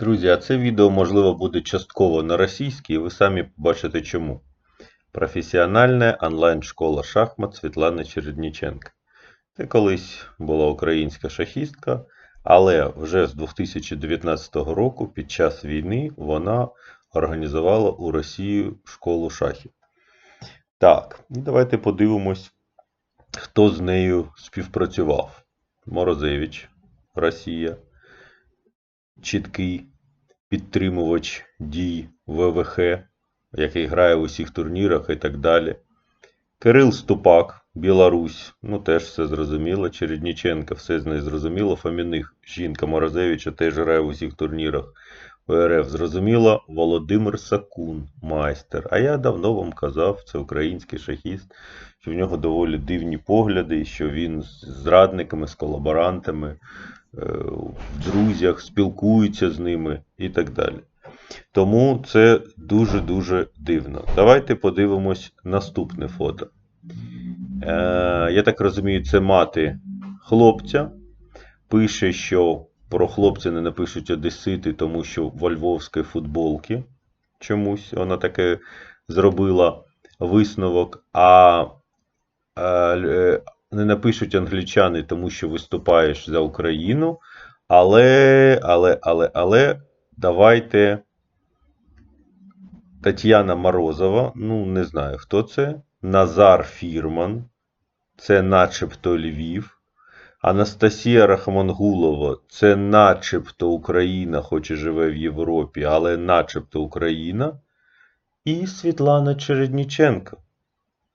Друзі, а це відео можливо буде частково на російській, і ви самі побачите чому. Професіональна онлайн-школа шахмат Світлани Чередніченка. Це колись була українська шахістка, але вже з 2019 року, під час війни, вона організувала у Росії школу шахів. Так, і давайте подивимось, хто з нею співпрацював. Морозевич, Росія чіткий підтримувач дій ВВХ, який грає в усіх турнірах і так далі. Кирил Ступак, Білорусь, ну теж все зрозуміло. Чередніченка, все з нею зрозуміло. Фоміних, жінка Морозевича, теж грає в усіх турнірах РФ. Зрозуміло. Володимир Сакун, майстер. А я давно вам казав, це український шахіст, що в нього доволі дивні погляди, що він з зрадниками, з колаборантами в друзях, спілкується з ними і так далі. Тому це дуже-дуже дивно. Давайте подивимось наступне фото. Е, я так розумію, це мати хлопця. Пише, що про хлопця не напишуть одесити, тому що во львовській футболці чомусь вона таке зробила висновок. А е, не напишуть англічани, тому що виступаєш за Україну. Але, але, але, але, давайте. Тетяна Морозова, ну, не знаю, хто це. Назар Фірман, це начебто Львів. Анастасія Рахмангулова, це начебто Україна, хоч і живе в Європі, але начебто Україна. І Світлана Чередніченко.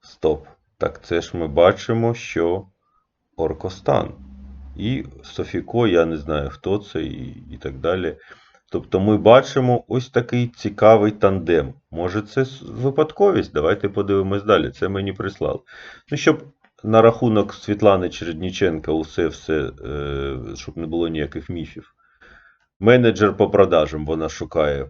Стоп. Так це ж ми бачимо, що Оркостан. І Софіко, я не знаю, хто це, і, і так далі. Тобто ми бачимо ось такий цікавий тандем. Може, це випадковість? Давайте подивимось далі. Це мені прислали. Ну, щоб на рахунок Світлани Чередніченка усе все, е, щоб не було ніяких міфів. Менеджер по продажам вона шукає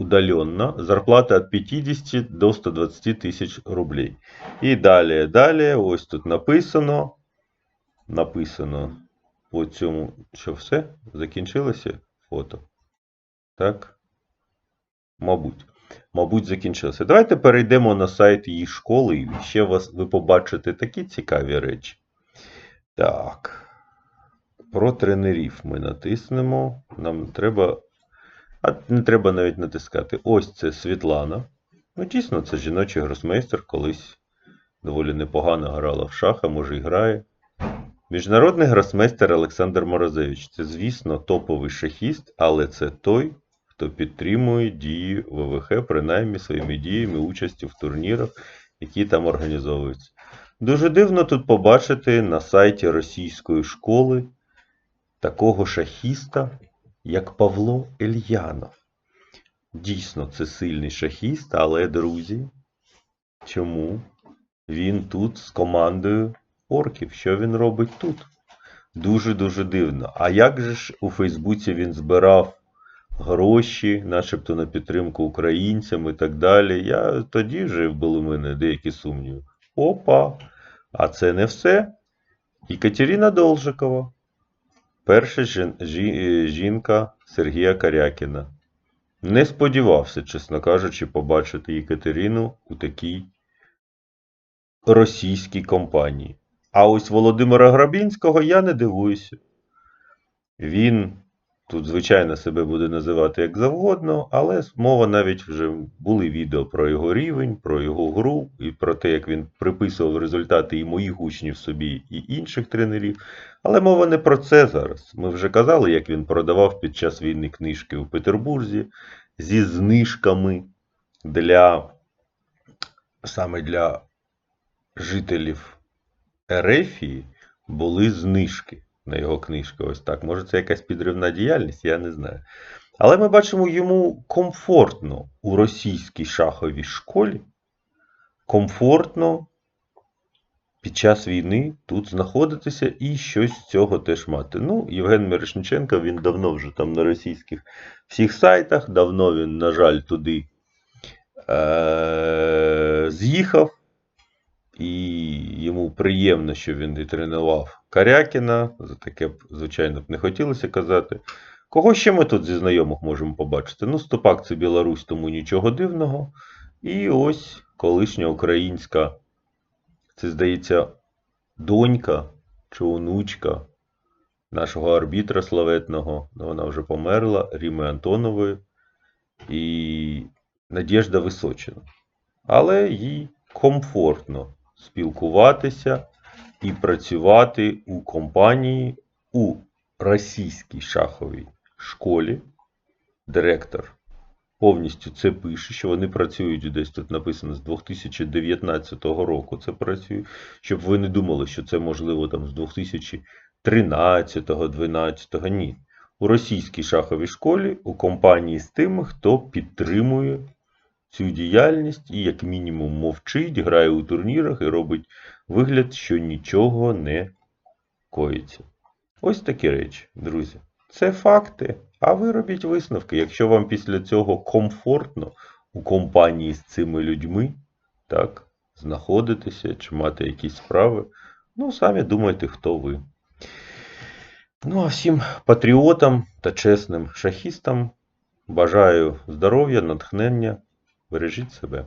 удаленно. Зарплата від 50 до 120 тисяч рублей. І далі, далі, ось тут написано. Написано по цьому, що все, закінчилося фото. Так? Мабуть. Мабуть, закінчилося. Давайте перейдемо на сайт її школи, і ще вас, ви побачите такі цікаві речі. Так. Про тренерів ми натиснемо. Нам треба. А не треба навіть натискати. Ось це Світлана. Ну, дійсно, це жіночий гросмейстер, колись доволі непогано грала в шах, може і грає. Міжнародний гросмейстер Олександр Морозевич. Це, звісно, топовий шахіст, але це той, хто підтримує дії ВВХ, принаймні своїми діями участі в турнірах, які там організовуються. Дуже дивно тут побачити на сайті російської школи такого шахіста, як Павло Ельянов. Дійсно, це сильний шахіст, але, друзі, чому він тут з командою орків? Що він робить тут? Дуже-дуже дивно. А як же ж у Фейсбуці він збирав гроші, начебто на підтримку українцям і так далі? Я тоді вже були в мене деякі сумніви. Опа! А це не все. І Катерина Должикова. Перша жінка Сергія Карякіна. Не сподівався, чесно кажучи, побачити Єкатерину у такій російській компанії. А ось Володимира Грабінського я не дивуюся. Він тут, звичайно, себе буде називати як завгодно, але мова навіть вже були відео про його рівень, про його гру і про те, як він приписував результати і моїх учнів собі, і інших тренерів. Але мова не про це зараз. Ми вже казали, як він продавав під час війни книжки у Петербурзі зі знижками для саме для жителів Ерефії були знижки на його книжки. Ось так. Може, це якась підривна діяльність, я не знаю. Але ми бачимо йому комфортно у російській шаховій школі. Комфортно під час війни тут знаходитися і щось з цього теж мати. Ну, Євген Мірошниченко, він давно вже там на російських всіх сайтах, давно він, на жаль, туди е- з'їхав. І йому приємно, що він і тренував Карякіна. За таке б, звичайно, б не хотілося казати. Кого ще ми тут зі знайомих можемо побачити? Ну, Стопак це Білорусь, тому нічого дивного. І ось колишня українська, це здається, донька чи онучка нашого арбітра славетного, ну, вона вже померла, Ріми Антонової і Надєжда Височина. Але їй комфортно спілкуватися і працювати у компанії у російській шаховій школі. Директор повністю це пише, що вони працюють десь тут написано з 2019 року. Це працює, щоб ви не думали, що це можливо там з 2013-12. Ні. У російській шаховій школі у компанії з тими, хто підтримує цю діяльність і, як мінімум, мовчить, грає у турнірах і робить вигляд, що нічого не коїться. Ось такі речі, друзі. Це факти. А ви робіть висновки. Якщо вам після цього комфортно у компанії з цими людьми, так, знаходитися чи мати якісь справи, ну, самі думайте, хто ви. Ну, а всім патріотам та чесним шахістам бажаю здоров'я, натхнення. Бережіть себе.